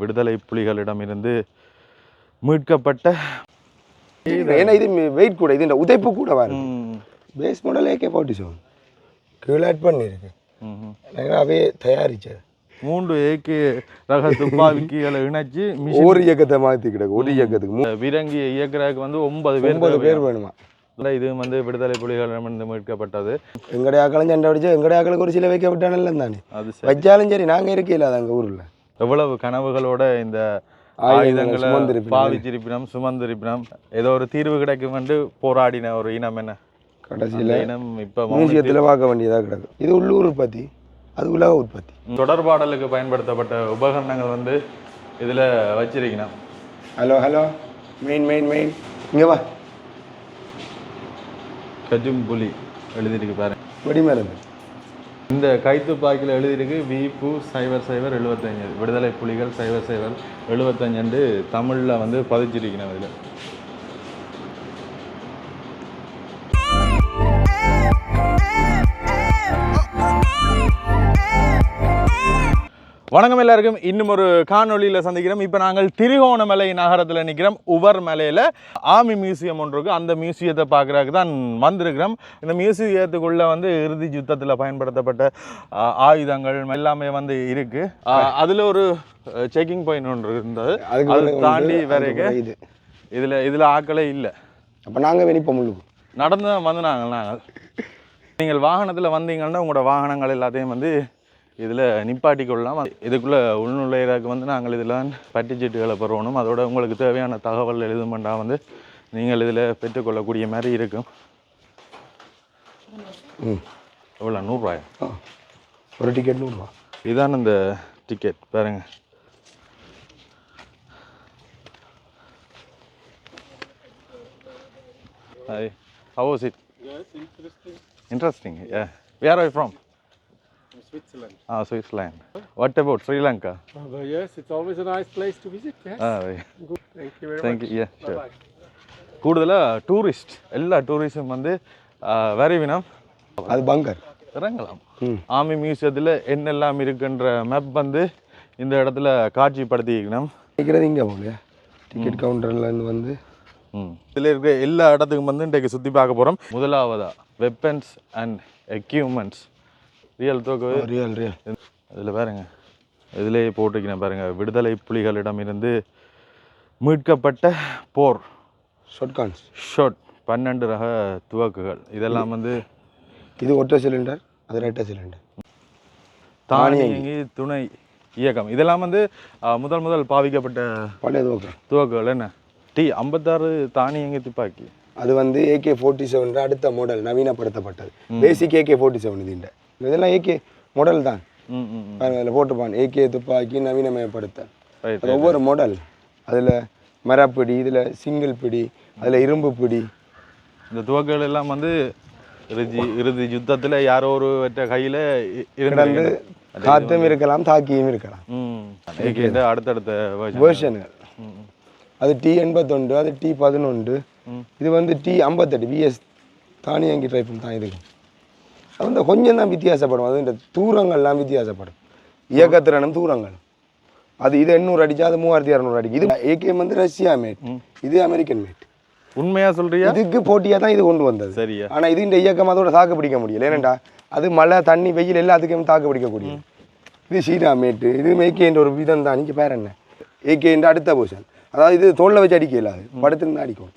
விடுதலை புலிகளிடமிருந்து மீட்கப்பட்ட ஏன்னா இது வெயிட் கூட இது உதைப்பு கூட வரும் base model AK forty seven கீழே ஆட் பண்ணியிருக்கு. அவே தயாரிச்சது மூன்று ஏகே ரக துப்பாக்கிகளை இணைச்சு ஒரு இயக்கத்தை மாற்றி கிடக்கு ஒரு இயக்கத்துக்கு. வீரங்கி இயக்குறதுக்கு வந்து ஒன்பது பேர் ஒன்பது பேர். வேணுமா? இல்ல, இது வந்து விடுதலை புலிகளிடமிருந்து மீட்கப்பட்டது. எங்கடைய ஆக்களும் சண்டை அடிச்சு எங்கடைய ஆக்களுக்கு ஒரு சில வைக்க விட்டானல்ல தானே அது. வச்சாலும் சரி நாங்கள் இருக்கையில் அது அங்கே ஊரில். எவ்வளவு கனவுகளோட இந்த ஆயுதங்களை. பாவிச்சிருப்பினம் சுமந்திருப்பினம். ஏதோ ஒரு தீர்வு கிடைக்கும் என்று போராடின ஒரு இனம் என்ன? கடைசியில் இனம் இப்ப மியூசியத்தில் பார்க்க வேண்டியதாக கிடக்கு. இது உள்ளூர் உற்பத்தி அது உலக உற்பத்தி. தொடர்பாடலுக்கு பயன்படுத்தப்பட்ட உபகரணங்கள் வந்து இதுல வச்சிருக்கணும். Hello hello. Main main main. இங்கே வா. கஜும் புலி எழுதியிருக்கு பாருங்க. வெடி மருந்து இந்த கைத்துப்பாக்கியில் எழுதியிருக்கு விபு சைவர் சைவர் எழுபத்தஞ்சு விடுதலை புலிகள் சைவர் சைவர் எழுபத்தஞ்சு தமிழில் வந்து பதிச்சிருக்கணும் இதில். வணக்கம் எல்லாருக்கும். இன்னும் ஒரு காணொளியில் சந்திக்கிறோம். இப்போ நாங்கள் திரிகோணமலை நகரத்தில் நிற்கிறோம் உவர் மலையில் ஆர்மி மியூசியம் ஒன்று இருக்கு அந்த மியூசியத்தை பார்க்குறதுக்கு தான் வந்திருக்கிறோம். இந்த மியூசியத்துக்குள்ளே வந்து இறுதி யுத்தத்தில் பயன்படுத்தப்பட்ட ஆயுதங்கள் எல்லாமே வந்து இருக்கு. அதில் ஒரு செக்கிங் பாயிண்ட் ஒன்று இருந்தது. அதை தாண்டி அதுக்கு இது. இதில் இதில் ஆக்களே இல்லை. அப்போ நாங்கள் முள்ளுக்கு நடந்து வந்து நாங்கள் நாங்கள். நீங்கள் வாகனத்தில் வந்தீங்கன்னா உங்களோட வாகனங்கள் எல்லாத்தையும் வந்து இதில் நிப்பாட்டி கொள்ளலாம் இதுக்குள்ளே உள்நுழையிறதுக்கு வந்து நாங்கள் இதில் பட்டிச்சீட்டுகளை பெறணும். அதோட உங்களுக்கு தேவையான தகவல் எழுதுமெண்டா வந்து நீங்கள் இதில் பெற்றுக்கொள்ளக்கூடிய மாதிரி இருக்கும். ம். எவ்வளோ? நூறுரூவாயா? ஒரு டிக்கெட் நூறுரூவா. இதான் இந்த டிக்கெட் பாருங்க. Hi. How was it? Yes, interesting. Interesting. Switzerland. Ah, Switzerland. What about Sri Lanka? Uh, but yes, it's always a nice place to visit. Yes. Ah, very- Good. Thank you very thank much. you. Yeah, sure. Bye-bye. கூடுதலாக tourist எல்லா டூரிஸ்டும் வந்து வரைவினம் அது பங்கர் இறங்கலாம் ம். Army மியூசியத்தில் என்னெல்லாம் இருக்குன்ற map வந்து இந்த இடத்துல காட்சிப்படுத்திக்கணும் நிற்கிறது இங்கே போங்க டிக்கெட் கவுண்டர்லேருந்து வந்து ம் இதில் இருக்கிற எல்லா இடத்துக்கும் வந்து இன்றைக்கு சுற்றி பார்க்க போகிறோம் முதலாவதா வெப்பன்ஸ் அண்ட் எக்யூப்மெண்ட்ஸ் ரியல் தோக்கு ரியல் ரியல் இதில் பாருங்க. இதிலேயே போட்டிருக்கிறேன் பாருங்க. விடுதலை புலிகளிடமிருந்து மீட்கப்பட்ட போர். ஷார்ட்கான்ஸ் ஷாட் பன்னெண்டு ரக துவக்குகள். இதெல்லாம் வந்து இது ஒற்றை சிலிண்டர் அது ரெட்டை சிலிண்டர் தானியங்கி துணை இயக்கம். இதெல்லாம் வந்து முதல் முதல் பாவிக்கப்பட்ட பழைய துவக்கம் துவக்குகள் என்ன? டி ஐம்பத்தாறு தானியங்கி துப்பாக்கி. அது வந்து ஏகே ஃபோர்ட்டி செவன் அடுத்த மாடல் நவீனப்படுத்தப்பட்டது. பேசிக் ஏகே ஃபோர்ட்டி செவன் இது இந்த. இதெல்லாம் ஏகே மாடல் தான். பாருங்க அதில் போட்டுப்பான் ஏகே துப்பாக்கி நவீனமயப்படுத்த அது ஒவ்வொரு மாடல் அதில் மரப்பிடி இதில் சிங்கிள் பிடி அதில் இரும்பு பிடி. இந்த துவக்குகள் எல்லாம் வந்து இறுதி இறுதி யுத்தத்தில் யாரோ ஒரு கையில் இருந்து காத்தும் இருக்கலாம் தாக்கியும் இருக்கலாம். அடுத்தடுத்த. வேர்ஷன்கள். அது டி எண்பத்தொண்டு அது டி பதினொன்று. இது வந்து டி ஐம்பத்தெட்டு பிஎஸ் தானியங்கி டைப்பில் தான் இதுக்கு அது வந்து கொஞ்சம் தான் வித்தியாசப்படும் அது இந்த தூரங்கள்லாம் வித்தியாசப்படும். இயக்கத்திறனும் தூரங்கள் அது இது எண்ணூறு அடிச்சா அது மூவாயிரத்தி இரநூறு அடிக்கும் இது ஏகேஎம் வந்து ரஷ்யா மேட் இது அமெரிக்கன் மேட் உண்மையா சொல்றியா? இதுக்கு போட்டியாக தான் இது கொண்டு வந்தது. சரியா. ஆனால் இது இந்த இயக்கம் அதோட தாக்கு பிடிக்க முடியல. ஏனண்டா அது மழை தண்ணி வெயில் எல்லாத்துக்கும் தாக்கு பிடிக்கக்கூடியது. இது ஷீரா மேட்டு இது ஏகேன்ற ஒரு விதம் தான் நீங்கள் பேர் என்ன ஏகேன்ற அடுத்த பொசிஷன் அதாவது இது தோளில் வச்சு அடிக்க இல்லாது படுத்துருந்து அடிக்கும்.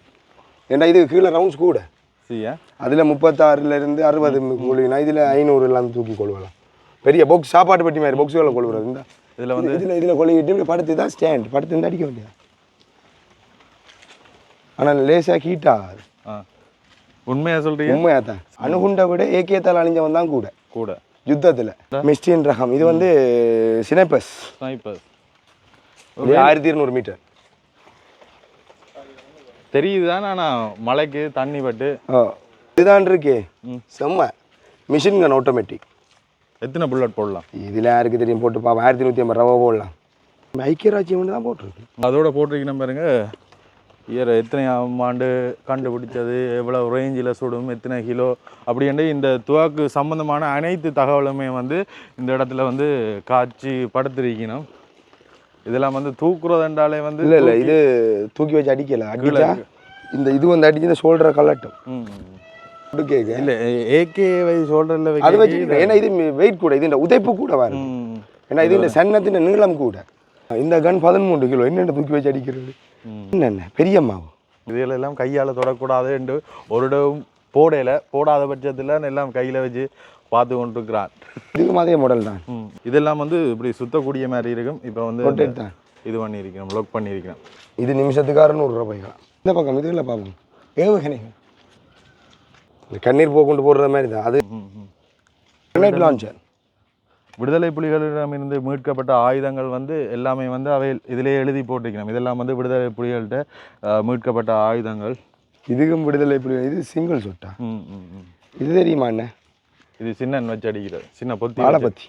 ஏன்டா இது கீழே ரவுண்ட்ஸ் கூட. அதில் முப்பத்தாறுல இருந்து அறுபது கொள்வினா இதில் ஐநூறு எல்லாம் தூக்கி கொள்வலாம். பெரிய பாக்ஸ் சாப்பாட்டு பெட்டி மாதிரி பாக்ஸுகளை கொள்வது? இந்த இதுல வந்து இதில் இதில் கொள்ளிக்கிட்டு இப்படி படுத்து தான் ஸ்டாண்ட் படுத்து இருந்து அடிக்க வேண்டியது ஆனால் லேசாக ஹீட் ஆகாது ஆ. உண்மையா சொல்றியா உண்மையாக தான் அணுகுண்டை விட ஏகேத்தால் அழிஞ்சவன் தான் கூட. கூட. யுத்தத்தில். மிஸ்டின் ரகம். இது வந்து சினைப்பஸ் ஆயிரத்தி இருநூறு மீட்டர். தெரியுதுதான் ஆனா மழைக்கு தண்ணி பட்டு. இதுதான் இருக்கே. செம்ம. மிஷின் கன் ஆட்டோமேட்டிக் எத்தனை புல்லட் போடலாம்? இதில் யாருக்கு தெரியும்? போட்டு பாப்போம். ஆயிரத்தி நூற்றி ஐம்பது ரூபா போடலாம். ஐக்கியராஜ்யம் தான் போட்டிருக்கு. அதோட போட்டிருக்கணும் பாருங்க. இயர் எத்தனை ஆண்டு கண்டுபிடிச்சது எவ்வளோ ரேஞ்சில் சுடும்? எத்தனை கிலோ அப்படின்ட்டு இந்த துவாக்கு சம்பந்தமான அனைத்து தகவலுமே வந்து இந்த இடத்துல வந்து காட்சி படுத்திருக்கணும் இதெல்லாம் வந்து தூக்குறதுண்டாலே வந்து இல்ல இல்ல இது தூக்கி வச்சு அடிக்கல அடிச்சா இந்த இது வந்து அடிச்சு இந்த ஷோல்டரை கலட்டும் இல்ல ஏகே வை ஷோல்டர்ல அது வச்சு ஏன்னா இது வெயிட் கூட இது இந்த உதைப்பு கூட வரும். ஏன்னா இது இந்த சன்னத்தின் நீளம் கூட. இந்த கன் பதிமூன்று கிலோ என்னென்ன தூக்கி வச்சு அடிக்கிறது? என்னென்ன? பெரிய மாவு இதுல எல்லாம் கையால தொடக்கூடாது என்று ஒரு இடம் போடையில போடாத பட்சத்துல எல்லாம் கையில வச்சு பார்த்து கொண்டிருக்கிறான். இதுக்கும் அதே மாடல் தான். இதெல்லாம் வந்து இப்படி சுத்தக்கூடிய மாதிரி இருக்கும். இப்போ வந்து இது பண்ணியிருக்கிறோம் லொக் பண்ணியிருக்கிறோம். இது நிமிஷத்துக்கு அறுநூறு ரூபாய்க்கலாம் இந்த பக்கம் இதுல பார்ப்போம். ஏவுகணைகள் இந்த கண்ணீர் போக கொண்டு போடுற மாதிரி தான். அது லான்ச்சர் விடுதலை புலிகளிடமிருந்து மீட்கப்பட்ட ஆயுதங்கள் வந்து எல்லாமே வந்து அவை இதிலே எழுதி போட்டிருக்கிறோம். இதெல்லாம் வந்து விடுதலை புலிகள்கிட்ட மீட்கப்பட்ட ஆயுதங்கள். இதுக்கும் விடுதலை புலி இது சிங்கிள் சொட்டா. இது தெரியுமா என்ன? இது சின்னன் வச்சு அடிக்கிறது சின்ன பொத்தி வாழைப்பத்தி.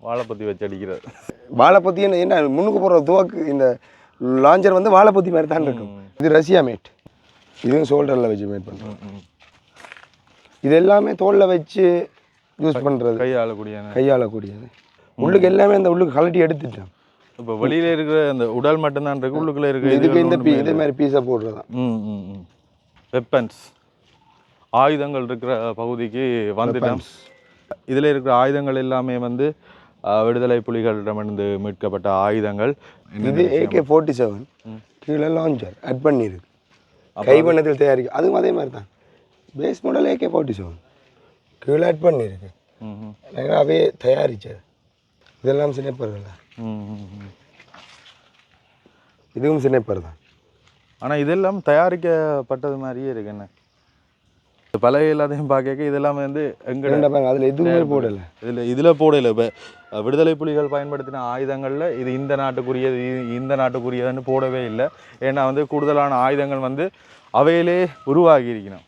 வாழைப்பத்தி வச்சு அடிக்கிறது வாழைப்பத்தி என்ன என்ன முன்னுக்கு போடுற துவக்கு இந்த லான்ச்சர் வந்து வாழைப்பத்தி மாதிரி தான் இருக்கும். இது ரஷ்யா மேட். இதுவும் ஷோல்டரில் வச்சு மேட் பண்ணுறோம். இது எல்லாமே தோலில் வச்சு யூஸ் பண்ணுறது கையாளக்கூடிய கையாளக்கூடியது. உள்ளுக்கு எல்லாமே அந்த உள்ளுக்கு கழட்டி எடுத்துட்டேன் இப்போ வெளியில இருக்கிற அந்த உடல் மட்டும்தான் இருக்கு உள்ளுக்குள்ள இருக்கிற இதுக்கு இந்த பீ இதே மாதிரி பீஸை போடுறது தான் ம் ம். வெப்பன்ஸ் ஆயுதங்கள் இருக்கிற பகுதிக்கு வந்துட்டோம். இதில் இருக்கிற ஆயுதங்கள் எல்லாமே வந்து விடுதலை புலிகளிடமிருந்து மீட்கப்பட்ட ஆயுதங்கள். இது ஏகே ஃபோர்ட்டி செவன் கீழே லான்ச்சர் அட் பண்ணியிருக்கு கைவண்ணத்தில் தயாரிக்கும் அதுவும் அதே மாதிரி தான் base model AK forty seven கீழே அட் பண்ணியிருக்கு ம், ம், எனக்கு அவே தயாரிச்சது. இதெல்லாம் சினைப்பர் தான். இதுவும் சினைப்பர் தான். ஆனா இதெல்லாம் தயாரிக்கப்பட்டது மாதிரியே இருக்கு என்ன? இந்த பழைய எல்லாத்தையும் பார்க்க இதெல்லாம் வந்து எங்க ரெண்டா பாருங்க அதில் எதுவுமே போடலை. இதில் இதில் போடல. இப்போ விடுதலை புலிகள் பயன்படுத்தின ஆயுதங்களில் இது இந்த நாட்டுக்குரியது இந்த நாட்டுக்குரியதுன்னு போடவே இல்லை. ஏன்னா வந்து கூடுதலான ஆயுதங்கள் வந்து அவையிலே உருவாகி இருக்கணும்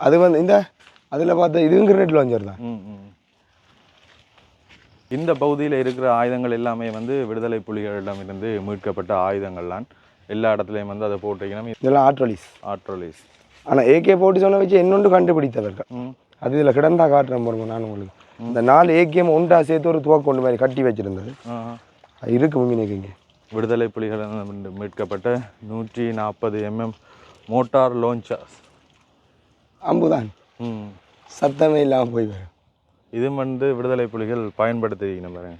அது வந்து இந்த அதில் பார்த்தா இதுவும் கிரெட் லான்ச்சர் தான் ம், ம். இந்த பகுதியில் இருக்கிற ஆயுதங்கள் எல்லாமே வந்து விடுதலை புலிகளிடமிருந்து மீட்கப்பட்ட ஆயுதங்கள்லாம் எல்லா இடத்துலையும் வந்து அதை போட்டிருக்கணும். இதெல்லாம் ஆட்ரலிஸ் ஆட்ரோலிஸ் ஆனால் ஏகே ஃபோர்ட்டி செவனை வச்சு என்னொன்று கண்டுபிடித்தவர்கள் அது இதில் கிடந்தா காட்டுறேன் பாருங்க நான் உங்களுக்கு. இந்த நாலு ஏகேம் ஒன்றா சேர்த்து ஒரு துவக்க கொண்டு மாதிரி கட்டி வச்சிருந்தது. அது இருக்கு முங்கினிக்கு இங்கே. விடுதலை புலிகளிடமிருந்து மீட்கப்பட்ட நூற்றி நாற்பது எம்எம் மோட்டார் லோன்ச்சர்ஸ் அம்புதான். ம். சத்தமே இல்லாமல் போய் வரும். இது வந்து விடுதலை புலிகள் பயன்படுத்திருக்கணும் பாருங்க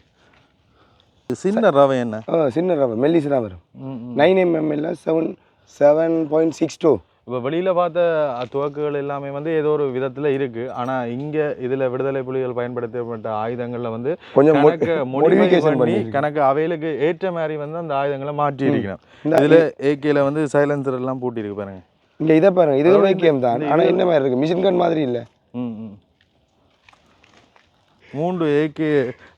சின்ன ரவை என்ன? ஆ சின்ன ரவை மெல்லிஸ் தான் வரும். ம், nine எம்எம்எல்ல seven seven point six two இப்போ வெளியில் பார்த்த துவக்குகள் எல்லாமே வந்து ஏதோ ஒரு விதத்தில் இருக்குது ஆனால் இங்கே இதில் விடுதலை புலிகள் பயன்படுத்தப்பட்ட ஆயுதங்களில் வந்து கொஞ்சம் modification பண்ணி. கணக்கு அவைகளுக்கு ஏற்ற மாதிரி வந்து அந்த ஆயுதங்களை மாற்றி இருக்கணும் இதில் ஏகேல வந்து சைலன்சர் எல்லாம் பூட்டியிருக்கு பாருங்க. இங்கே இதை பாருங்க இதுவும் ஏகேம் தான். ஆனால் என்ன மாதிரி இருக்கு? மிஷின் கன் மாதிரி இல்லை. ம் ம். மூன்று ஏகே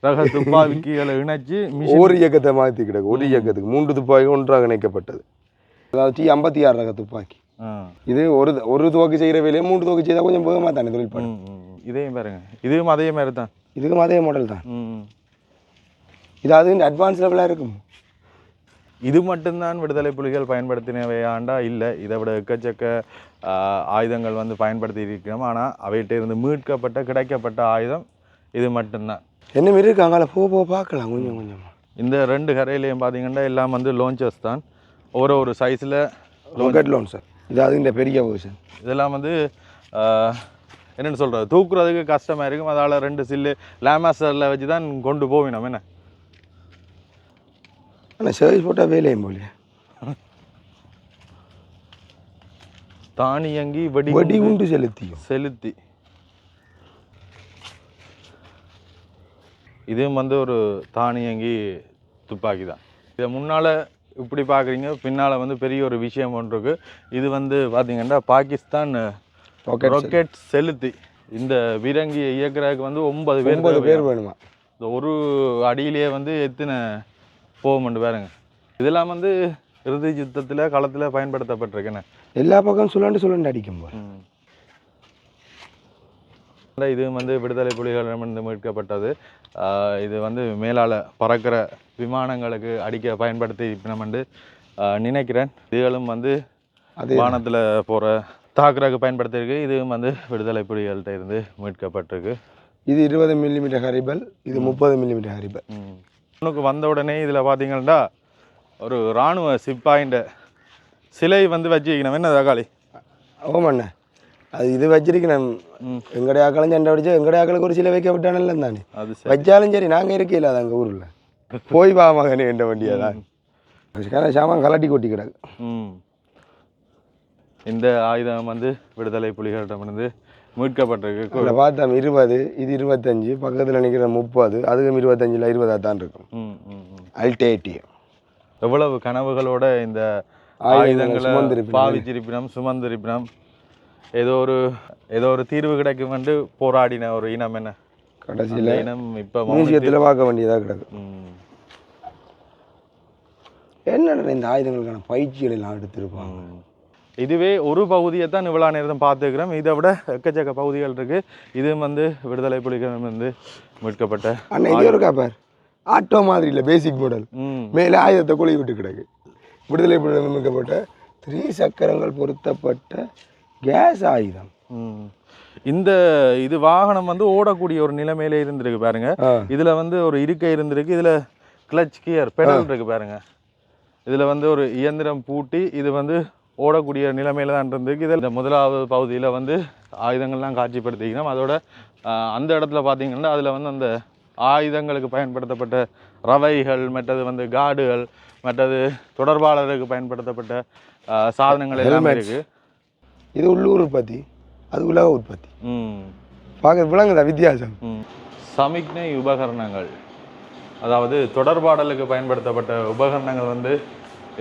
ரக துப்பாக்கிகளை இணைச்சு ஒரு இயக்கத்தை மாற்றி கிடக்கு. ஒரு இயக்கத்துக்கு. மூன்று துப்பாக்கி ஒன்றாக இணைக்கப்பட்டது. அதாவது டி ஐம்பத்தி ஆறு ரக துப்பாக்கி. இது ஒரு ஒரு துவக்கு செய்கிற வேலையை மூன்று துவக்கு செய்தால் கொஞ்சம் வேகமாக தானே தொழில் பண்ணும். இதையும் பாருங்க. இதுவும் அதே மாதிரி தான் இதுக்கும் அதே மாடல் தான். இது அது அட்வான்ஸ் லெவலாக இருக்கும். இது மட்டும்தான் விடுதலை புலிகள் பயன்படுத்தினவையாண்டா இல்லை. இதை விட எக்கச்சக்க ஆயுதங்கள் வந்து பயன்படுத்தி இருக்கிறோம் ஆனால் அவைகிட்ட இருந்து மீட்கப்பட்ட கிடைக்கப்பட்ட ஆயுதம் இது மட்டும்தான். என்ன மாரி இருக்கு? அங்கால போக போக பார்க்கலாம். கொஞ்சம் கொஞ்சமாக இந்த ரெண்டு கரையிலையும் பார்த்தீங்கன்னா எல்லாம் வந்து லோன்ச்சஸ் தான். ஒரு ஒரு சைஸில் ராக்கெட் லோன் சார் இது அது இந்த பெரிய வெர்ஷன் இதெல்லாம் வந்து என்னென்னு சொல்கிறது தூக்குறதுக்கு கஷ்டமாக இருக்கும். அதால் ரெண்டு சில்லு லேமாஸ்டரில் வச்சு தான் கொண்டு போவினோம் என்ன? ஆனால் சர்வீஸ் போட்டால் வேலையும் போலியே. தானியங்கி வெடி வடி உண்டு செலுத்தியும். செலுத்தி. இதுவும் வந்து ஒரு தானியங்கி துப்பாக்கி தான் இதை முன்னால் இப்படி பார்க்குறீங்க பின்னால் வந்து பெரிய ஒரு விஷயம் ஒன்று இருக்கு. இது வந்து பார்த்தீங்கன்னா பாகிஸ்தான் ராக்கெட் செலுத்தி இந்த பீரங்கியை இயக்குறதுக்கு வந்து ஒன்பது பேர் ஒன்பது. பேர் வேணுமா? இந்த ஒரு அடியிலேயே வந்து எத்தனை போகும்னு பாருங்க. இதெல்லாம் வந்து இறுதி யுத்தத்தில் களத்தில் பயன்படுத்தப்பட்டிருக்குன்னு. எல்லா பக்கம் சுழண்டு சுழண்டு அடிக்கும். இல்ல, இது வந்து விடுதலை புலிகளிடமிருந்து மீட்கப்பட்டது. ஆஹ் இது வந்து மேலால பறக்கிற விமானங்களுக்கு அடிக்க பயன்படுத்தி நம்ம நினைக்கிறேன். இதுகளும் வந்து வானத்தில் போகிற தாக்குறதுக்கு பயன்படுத்தியிருக்கு. இதுவும் வந்து விடுதலை புலிகள்கிட்ட இருந்து மீட்கப்பட்டிருக்கு. இது இருபது மில்லிமீட்டர் ஹரிபல் இது முப்பது மில்லிமீட்டர் ஹரிபல். உனக்கு வந்த உடனே இதில் பார்த்தீங்கன்னா ஒரு இராணுவ சிப்பாயின்ற சிலை வந்து வச்சுக்கணும் என்ன தக்காளி ஓமண்ணே அது இது வச்சிருக்கேன் எங்கடைய ஆக்களும் சண்டை அடிச்சு எங்கடைய ஆக்களுக்கு ஒரு சில வைக்க விட்டானல்ல தானே வச்சாலும் சரி நாங்கள் இருக்கையில் அது அங்கே ஊரில் போய் வா மகனே என்ற வண்டியை தான் சாமான் கலட்டி கொட்டி கிடக்கு ம் இந்த ஆயுதம் வந்து விடுதலை புலிகளிடமிருந்து மீட்கப்பட்டிருக்கு பார்த்தா இருபது இது இருபத்தஞ்சு பக்கத்தில் நிற்கிற முப்பது அதுக்கும் இருபத்தஞ்சில் இருபதாக தான் இருக்கும் அல்டேட்டியம் எவ்வளவு கனவுகளோட இந்த ஆயுதங்களை. பாவிச்சிருப்பினம் சுமந்திருப்பினம் ஏதோ ஒரு ஏதோ ஒரு தீர்வு கிடைக்கும் என்று போராடின ஒரு இனம் என்ன? கடைசியில் இனம் இப்போ மியூசியத்தில் பார்க்க வேண்டியதாக கிடக்கு. என்னடா இந்த ஆயுதங்களுக்கான பயிற்சிகள் எல்லாம் எடுத்திருப்பாங்க. இதுவே ஒரு பகுதியை தான் இவ்வளோ நேரம் பார்த்துக்கிறோம் இதை விட எக்கச்சக்க பகுதிகள் இருக்கு. இதுவும் வந்து விடுதலை புலிகளிடம் வந்து மீட்கப்பட்ட அண்ணா இது இருக்கா பார்? ஆட்டோ மாதிரி இல்லை பேசிக் மாடல் மேலே ஆயுதத்தை குழி விட்டு கிடக்கு. விடுதலை புலிகள் நிர்மிக்கப்பட்ட த்ரீ சக்கரங்கள் பொருத்தப்பட்ட கேஸ் ஆயுதம். இந்த இது வாகனம் வந்து ஓடக்கூடிய ஒரு நிலைமையில இருந்திருக்கு பாருங்க. இதுல வந்து ஒரு இருக்கை இருந்திருக்கு. இதுல கிளச் கியர் பெடல் இருக்கு பாருங்க. இதுல வந்து ஒரு இயந்திரம் பூட்டி இது வந்து ஓடக்கூடிய நிலைமையில தான் இருந்திருக்கு. இதில் இந்த முதலாவது பகுதியில வந்து ஆயுதங்கள்லாம் காட்சிப்படுத்திக்கணும். அதோட அந்த இடத்துல பார்த்தீங்கன்னா அதுல வந்து அந்த ஆயுதங்களுக்கு பயன்படுத்தப்பட்ட ரவைகள் மற்றது வந்து காடுகள் மற்றது தொடர்பாளருக்கு பயன்படுத்தப்பட்ட சாதனங்கள் எல்லாமே Helmets. இது உள்ளூர் உற்பத்தி அது உலக உற்பத்தி. ம். பார்க்க விளங்குதா வித்தியாசம். சமிக்ஞை உபகரணங்கள். அதாவது தொடர்பாடலுக்கு பயன்படுத்தப்பட்ட உபகரணங்கள் வந்து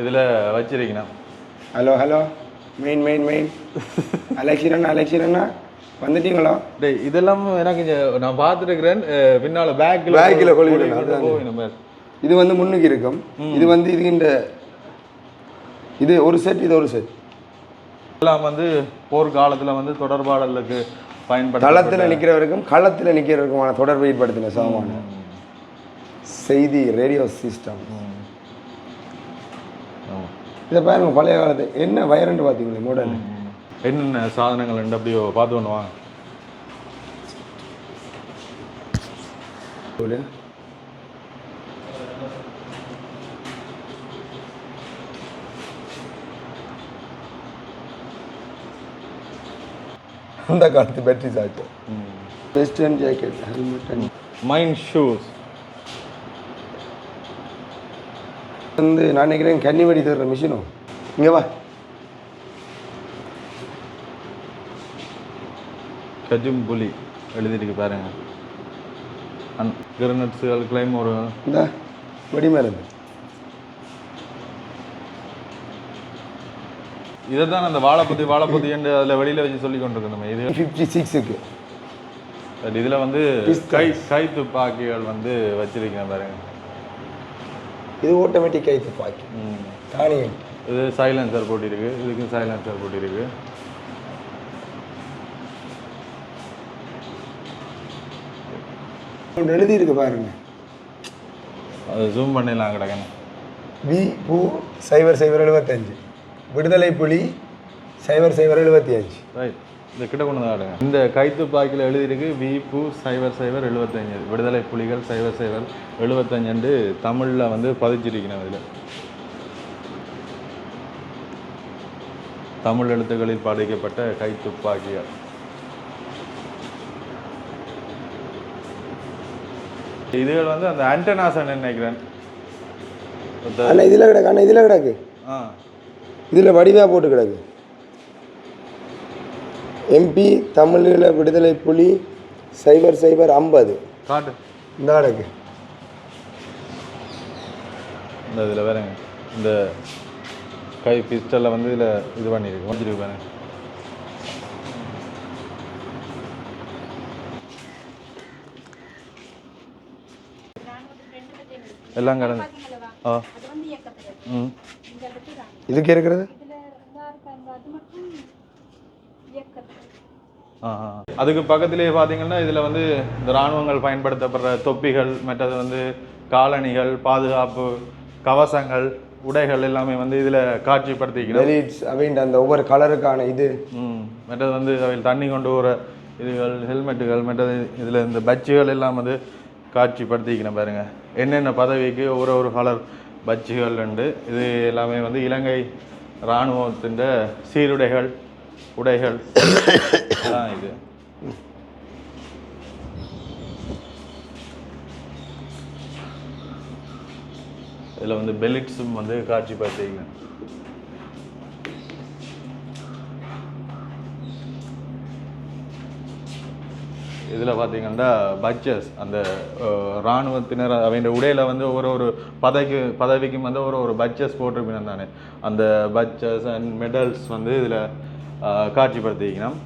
இதில் வச்சிருக்கணும். Hello hello. Main main main. அலெக்சிரண்ணா அலெக்சிரண்ணா வந்துட்டீங்களா? டேய் இதெல்லாம் எனக்கு நான் பார்த்துருக்கிறேன். பின்னால பேக்கில் Bag ல கொள்ளிடணும், அதுதான். இது வந்து முன்னுக்கு இருக்கும். இது வந்து இது இந்த இது ஒரு செட் இது ஒரு செட் எல்லாம் வந்து போர்க்காலத்தில் வந்து தொடர்பாடலுக்கு பயன்படுத்த தளத்தில் நிற்கிறவருக்கும் களத்தில் நிற்கிறவருக்குமான தொடர்பை ஏற்படுத்தின சாமான. செய்தி ரேடியோ சிஸ்டம் இதை பாருங்க பழைய காலத்து. என்ன வயரண்டு பார்த்தீங்களே மாடல் என்னென்ன சாதனங்கள் அப்படியோ பார்த்து ஒன்று வாங்க. அந்த காலத்து battery Sachu western jacket helmet and mind shoes வந்து நான் நினைக்கிறேன் கன்னி வெடி தர்ற மிஷினும் இங்கே வா. கஜும் புலி எழுதிருக்கு பாருங்க. கிரனட்ஸுகள் கிளைம் ஒரு இந்த வெடி மருந்து இதை தான் அந்த வாழைப்பத்தி வாழைப்பத்தி என்று அதில் வெளியில் வச்சு சொல்லி கொண்டிருக்கணும் இது ஃபிஃப்டி சிக்ஸுக்கு பட் இதில் வந்து கை கை துப்பாக்கிகள் வந்து வச்சிருக்கேன் பாருங்க. இது ஆட்டோமேட்டிக் கை துப்பாக்கி ம். தானியம் இது சைலன்சர் போட்டிருக்கு. இதுக்கும் சைலன்சர் போட்டிருக்கு. ஒன்று எழுதியிருக்கு பாருங்க. அது ஜூம் பண்ணிடலாம் கிடக்கணும். வி பூ சைபர் சைபர் எழுபத்தஞ்சு விடுதலை புலி சைபர் சைபர் எழுபத்தி அஞ்சு. ரைட் இந்த கிட்ட கொண்டு காட்டுங்க இந்த கைத்துப்பாக்கியில் எழுதியிருக்கு விபு சைபர் சைபர் எழுபத்தஞ்சு விடுதலை புலிகள் சைபர் சைபர் எழுபத்தஞ்சுண்டு தமிழில் வந்து பதிச்சிருக்கணும் இதில். தமிழ் எழுத்துக்களில் பாதிக்கப்பட்ட கைத்துப்பாக்கிகள் இதுகள் வந்து அந்த ஆண்டனாசன் நினைக்கிறேன். இதில் கிடக்கு அண்ணா இதில் கிடக்கு. ஆ. இதில் வடிவாக போட்டு கிடக்கு. எம்பி தமிழில் விடுதலை புலி சைபர் சைபர் ஐம்பது. காட்டு. இந்த கிடக்கு இந்த இதில் வேறங்க இந்த கை பிஸ்டலில் வந்து இதில் இது பண்ணியிருக்கு. வச்சிருக்கு பாருங்க எல்லாம் கடந்து. ஆ. ம். இதுக்கு இருக்கிறது. அதுக்கு பக்கத்திலேயே பார்த்தீங்கன்னா இதில் வந்து இந்த இராணுவங்கள் பயன்படுத்தப்படுற தொப்பிகள் மற்றது வந்து காலணிகள் பாதுகாப்பு கவசங்கள் உடைகள் எல்லாமே வந்து இதில் காட்சிப்படுத்திக்கணும் அப்படின்ற அந்த ஒவ்வொரு கலருக்கான இது. மற்றது வந்து அவையில் தண்ணி கொண்டு வர இதுகள் ஹெல்மெட்டுகள் மற்றது இதில் இந்த பட்ஜுகள் எல்லாம் வந்து காட்சிப்படுத்திக்கணும் பாருங்க. என்னென்ன பதவிக்கு ஒரு ஒரு கலர் பஜ்ஜிகள் உண்டு. இது எல்லாமே வந்து இலங்கை இராணுவத்தின் சீருடைகள் உடைகள். தான் இது. இதில் வந்து பெலிட்ஸும் வந்து காட்சிப்படுத்திங்க இதில் பார்த்தீங்கன்னா பட்ஜஸ் அந்த இராணுவத்தினர் அவங்க உடையில் வந்து ஒரு ஒரு பதவிக்கு பதவிக்கும் வந்து ஒரு ஒரு பட்ஜஸ் போட்டிருப்பினம் தானே அந்த பட்ஜஸ் அண்ட் மெடல்ஸ் வந்து இதில் காட்சிப்படுத்திக்கணும்.